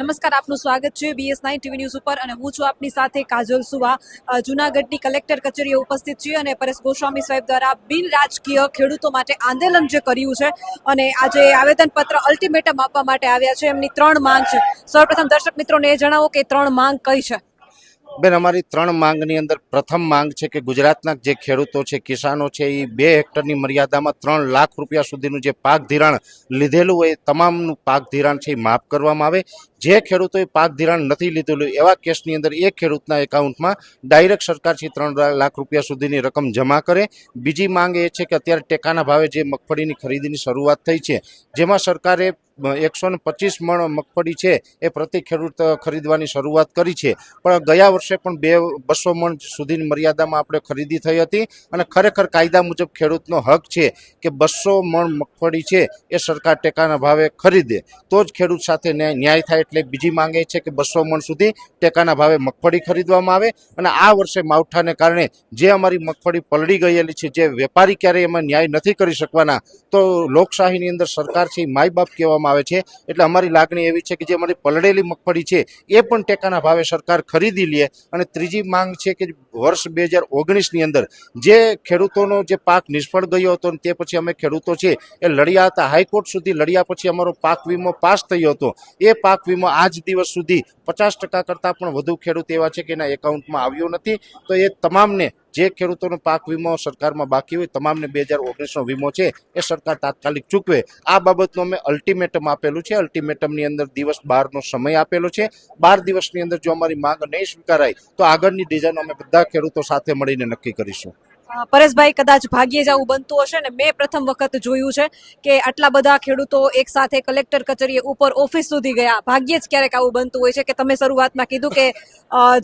નમસ્કાર, આપનું સ્વાગત છે બીએસ નાઇન ટીવી ન્યૂઝ ઉપર અને હું છું આપની સાથે કાજલ સુવા જૂનાગઢની કલેક્ટર કચેરીએ ઉપસ્થિત છીએ અને પરેશ ગોસ્વામી સાહેબ દ્વારા બિન રાજકીય ખેડૂતો માટે આંદોલન જે કર્યું છે અને આજે આવેદનપત્ર અલ્ટિમેટમ આપવા માટે આવ્યા છે. એમની ત્રણ માંગ છે. સૌપ્રથમ દર્શક મિત્રોને એ જણાવો કે ત્રણ માંગ કઈ છે? બેન, અમારી ત્રણ માંગની અંદર પ્રથમ માંગ છે કે ગુજરાતના જે ખેડૂતો છે, કિસાનો છે એ બે હેક્ટરની મર્યાદામાં ત્રણ લાખ રૂપિયા સુધીનું જે પાક ધિરાણ લીધેલું હોય તમામનું પાક ધિરાણ છે એ માફ કરવામાં આવે. જે ખેડૂતોએ પાક ધિરાણ નથી લીધેલું એવા કેસની અંદર એક ખેડૂતના એકાઉન્ટમાં ડાયરેક્ટ સરકારથી ત્રણ લાખ રૂપિયા સુધીની રકમ જમા કરે. બીજી માંગ એ છે કે અત્યારે ટેકાના ભાવે જે મગફળીની ખરીદીની શરૂઆત થઈ છે, જેમાં સરકારે એકસો ને પચીસ મણ મગફળી છે એ પ્રતિ ખેડૂત ખરીદવાની શરૂઆત કરી છે. પણ ગયા વર્ષે પણ બે બસો મણ સુધીની મર્યાદામાં આપણે ખરીદી થઈ હતી અને ખરેખર કાયદા મુજબ ખેડૂતનો હક છે કે બસો મણ મગફળી છે એ સરકાર ટેકાના ભાવે ખરીદે. તો જ ખેડૂત સાથે ન્યાય થાય એટલે બીજી માંગ છે કે બસો મણ સુધી ટેકાના ભાવે મગફળી ખરીદવામાં આવે. અને આ વર્ષે માવઠાને કારણે જે અમારી મગફળી પલળી ગયેલી છે, જે વેપારી ક્યારેય એમાં ન્યાય નથી કરી શકવાના, તો લોકશાહીની અંદર સરકાર છે માય બાપ કહેવામાં આવે છે. એટલે અમારી લાગણી એવી છે કે જે અમારી પલળેલી મગફળી છે, એ પણ ટેકાના ભાવે સરકાર ખરીદી લે. અને ત્રીજી માંગ છે કે વર્ષ બે હજાર ઓગણીસની અંદર જે ખેડૂતોનો જે પાક નિષ્ફળ ગયો હતો તે પછી અમે ખેડૂતો છે એ લડ્યા હતા. હાઈકોર્ટ સુધી લડ્યા પછી અમારો પાક વીમો પાસ થયો હતો. એ પાક વીમો આજ દિવસ સુધી પચાસ ટકા કરતાં પણ વધુ ખેડૂત એવા છે કે એના એકાઉન્ટમાં આવ્યો નથી. તો એ તમામને જે ખેડૂતોનો પાક વીમો સરકારમાં બાકી હોય, તમામને બે હજાર ઓગણીસનો વીમો છે, એ સરકાર તાત્કાલિક ચૂકવે. આ બાબતનો અમે અલ્ટિમેટમ આપેલું છે. અલ્ટિમેટમની અંદર દિવસ બારનો સમય આપેલો છે. બાર દિવસની અંદર જો અમારી માંગ નહીં સ્વીકારાય, તો આગળની ડિઝાઇન અમે બધા ખેડૂતો સાથે મળીને નક્કી કરીશું. પરેશભાઈ, કદાચ ભાગ્યે જવું બનતું હશે ને? મેં પ્રથમ વખત જોયું છે કે આટલા બધા ખેડૂતો એક સાથે કલેક્ટર કચેરીએ ઉપર ઓફિસ સુધી ગયા. ભાગ્યે જ ક્યારેક આવું બનતું હોય છે કે તમે શરૂઆતમાં કીધું કે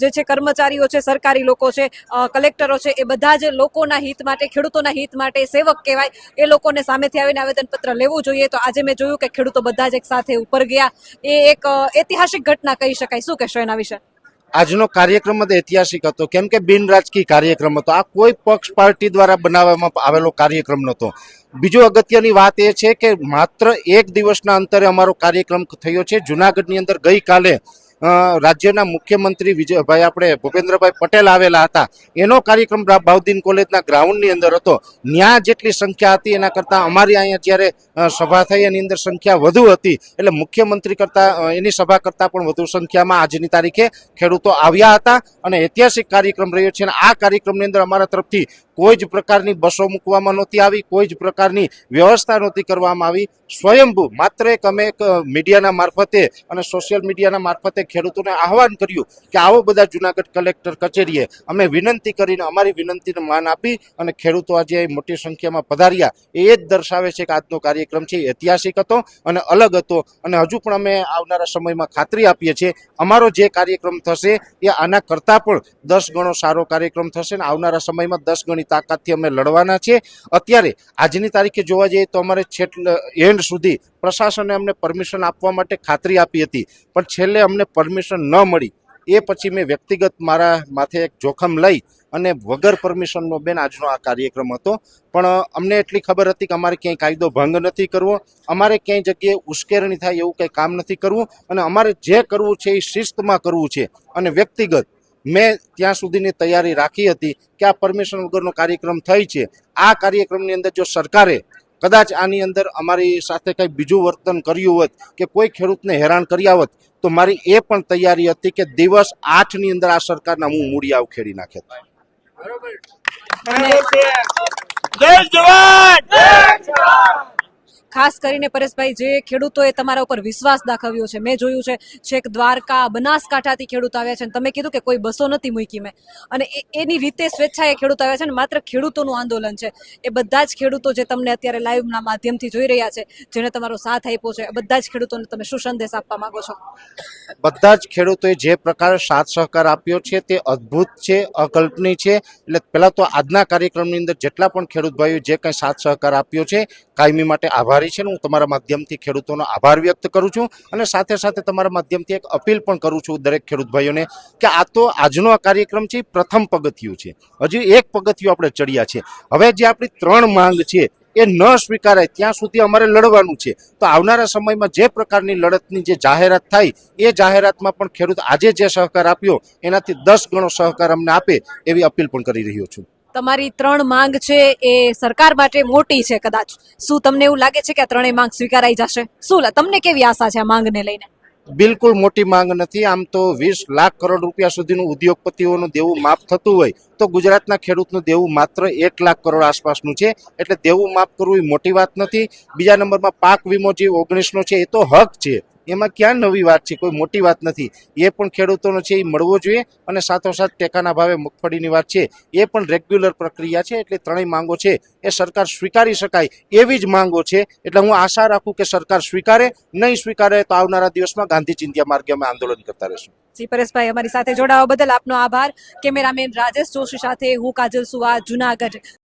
જે છે કર્મચારીઓ છે, સરકારી લોકો છે કલેક્ટરો છે, એ બધા જ લોકોના હિત માટે, ખેડૂતોના હિત માટે સેવક કહેવાય, એ લોકોને સામેથી આવીને આવેદનપત્ર લેવું જોઈએ. તો આજે મેં જોયું કે ખેડૂતો બધા જ એક સાથે ઉપર ગયા. એ એક ઐતિહાસિક ઘટના કહી શકાય. શું કહેશો એના વિશે? આજનો કાર્યક્રમ જ ઐતિહાસિક હતો. કેમ કે બિન રાજકીય કાર્યક્રમ હતો. આ કોઈ પક્ષ પાર્ટી દ્વારા બનાવવામાં આવેલો કાર્યક્રમ નહોતો. બીજું અગત્યની વાત એ છે કે માત્ર એક દિવસના અંતરે અમારો કાર્યક્રમ થયો છે. જુનાગઢની અંદર ગઈકાલે રાજ્યના મુખ્યમંત્રી વિજયભાઈ આપણે ભૂપેન્દ્રભાઈ પટેલ આવેલા હતા. એનો કાર્યક્રમ બાઉદ્દીન કોલેજના ગ્રાઉન્ડની અંદર હતો. ત્યાં જેટલી સંખ્યા હતી, એના કરતાં અમારી અહીંયા જ્યારે સભા થઈ, એની અંદર સંખ્યા વધુ હતી. એટલે મુખ્યમંત્રી કરતાં એની સભા કરતાં પણ વધુ સંખ્યામાં આજની તારીખે ખેડૂતો આવ્યા હતા. અને ઐતિહાસિક કાર્યક્રમ રહ્યો છે. અને આ કાર્યક્રમની અંદર અમારા તરફથી કોઈ જ પ્રકારની બસો મૂકવામાં નહોતી આવી, કોઈ જ પ્રકારની વ્યવસ્થા નહોતી કરવામાં આવી. સ્વયંભૂ માત્ર એક અમે એક મીડિયાના મારફતે અને સોશિયલ મીડિયાના મારફતે ખેડૂતોને આહવાન કર્યું કે આવો બધા જુનાગઢ કલેક્ટર કચેરીએ અમે વિનંતી કરીને અમારી વિનંતીને માન આપી અને ખેડૂતો આજે મોટી સંખ્યામાં પધાર્યા. એ જ દર્શાવે છે કે આજનો કાર્યક્રમ છે ઐતિહાસિક હતો અને અલગ હતો અને હજુ પણ અમે આવનારા સમયમાં ખાતરી આપીએ છીએ. અમારો જે કાર્યક્રમ થશે એ આના કરતાં પણ દસ ગણો સારો કાર્યક્રમ થશે ને આવનારા સમયમાં દસ ગણી તાકાતથી અમે લડવાના છીએ. અત્યારે આજની તારીખે જોવા જઈએ તો અમારે છેટ એન્ડ સુધી પ્રશાસને અમને પરમિશન આપવા માટે ખાતરી આપી હતી. પણ છેલ્લે અમને પરમિશન ન મળી. એ પછી મેં વ્યક્તિગત મારા માથે એક જોખમ લઈ અને વગર પરમિશનનો બેન આજનો આ કાર્યક્રમ હતો. પણ અમને એટલી ખબર હતી કે અમારે ક્યાંય કાયદો ભંગ નથી કરવો. અમારે ક્યાંય જગ્યાએ ઉશ્કેરણી થાય એવું કંઈ કામ નથી કરવું. અને અમારે જે કરવું છે એ શિસ્તમાં કરવું છે. અને વ્યક્તિગત મેં ત્યાં સુધીની તૈયારી રાખી હતી કે આ પરમિશન વગરનો કાર્યક્રમ થઈ છે. આ કાર્યક્રમની અંદર જો સરકારે કદાચ આની અંદર અમારી સાથે કંઈ બીજું વર્તન કર્યું હોત કે કોઈ ખેડૂતને હેરાન કર્યા હોત, તો મારી એ પણ તૈયારી હતી કે દિવસ આઠની અંદર આ સરકારના હું મૂળિયા ઉખેડી નાખે. જય જવાન! ખાસ કરીને પરેશભાઈ, જે ખેડૂતોએ તમારા ઉપર વિશ્વાસ દાખવ્યો છે, મેં જોયું છે, છેક દ્વારકા, બનાસકાંઠાથી ખેડૂત આવ્યા છે અને તમે કીધું કે કોઈ બસો નથી મૂકી મેં. અને એની રીતે સ્વેચ્છાએ ખેડૂત આવ્યા છે ને માત્ર ખેડૂતોનું આંદોલન છે. એ બધા જ ખેડૂતો જે તમને અત્યારે લાઈવના માધ્યમથી જોઈ રહ્યા છે જેને તમારો સાથ આપ્યો છે બધા જ ખેડૂતોને તમે શું સંદેશ આપવા માંગો છો? બધા જ ખેડૂતોએ જે પ્રકારે સાથ સહકાર આપ્યો છે, તે અદ્ભુત છે, અકલ્પનીય છે. એટલે પહેલાં તો આજના કાર્યક્રમની અંદર જેટલા પણ ખેડૂત ભાઈઓ જે કંઈ સાથ સહકાર આપ્યો છે, કાયમી માટે આભારી છે ને હું તમારા માધ્યમથી ખેડૂતોનો આભાર વ્યક્ત કરું છું અને સાથે સાથે તમારા માધ્યમથી એક અપીલ પણ કરું છું દરેક ખેડૂત ભાઈઓને કે આ તો આજનો આ કાર્યક્રમ છે પ્રથમ પગથિયું છે. હજી એક પગથિયું આપણે ચડ્યા છે. હવે જે આપણી ત્રણ માંગ છે, એ ન સ્વીકારાય ત્યાં સુધી અમારે લડવાનું છે. તો આવનારા સમયમાં જે પ્રકારની લડતની જે જાહેરાત થાય, એ જાહેરાતમાં પણ ખેડૂત આજે જે સહકાર આપ્યો, એનાથી દસ ગણો સહકાર અમને આપે એવી અપીલ પણ કરી રહ્યો છું. તમારી ત્રણ માંગ છે એ સરકાર માટે મોટી છે કદાચ. શું તમને એવું લાગે છે કે આ ત્રણેય માંગ સ્વીકારાઈ જશે? શું તમને કેવી આશા છે આ માંગને લઈને? બિલકુલ મોટી માંગ નથી. આમ તો વીસ લાખ કરોડ રૂપિયા સુધીનું ઉદ્યોગપતિઓનું દેવું માફ થતું હોય તો ગુજરાતના ખેડૂતનું દેવું માત્ર એક લાખ કરોડ આસપાસનું છે. એટલે દેવું માફ કરવું એ મોટી વાત નથી. બીજા નંબરમાં પાક વીમો જે ઓગણીસનો છે એ તો હક છે. એમાં ક્યાં નવી વાત છે? કોઈ મોટી વાત નથી. એ પણ ખેડૂતોનો છે, એ મળવો જોઈએ અને સાથોસાથ ટેકાના ભાવે મગફળીની વાત છે. એ પણ રેગ્યુલર પ્રક્રિયા છે એટલે ત્રણેય માંગો છે. એ સરકાર સ્વીકારી શકાય એવી જ માંગો છે. એટલે હું આશા રાખું કે સરકાર સ્વીકારે, નહીં સ્વીકારે તો આવનારા દિવસમાં ગાંધી ચિંધ્યા માર્ગે અમે આંદોલન કરતા રહીશું. જી પરેશભાઈ, અમારી સાથે જોડાવા બદલ આપનો આભાર. કેમેરામેન રાજેશ જોશી સાથે હું કાજલ સુવા, જુનાગઢ.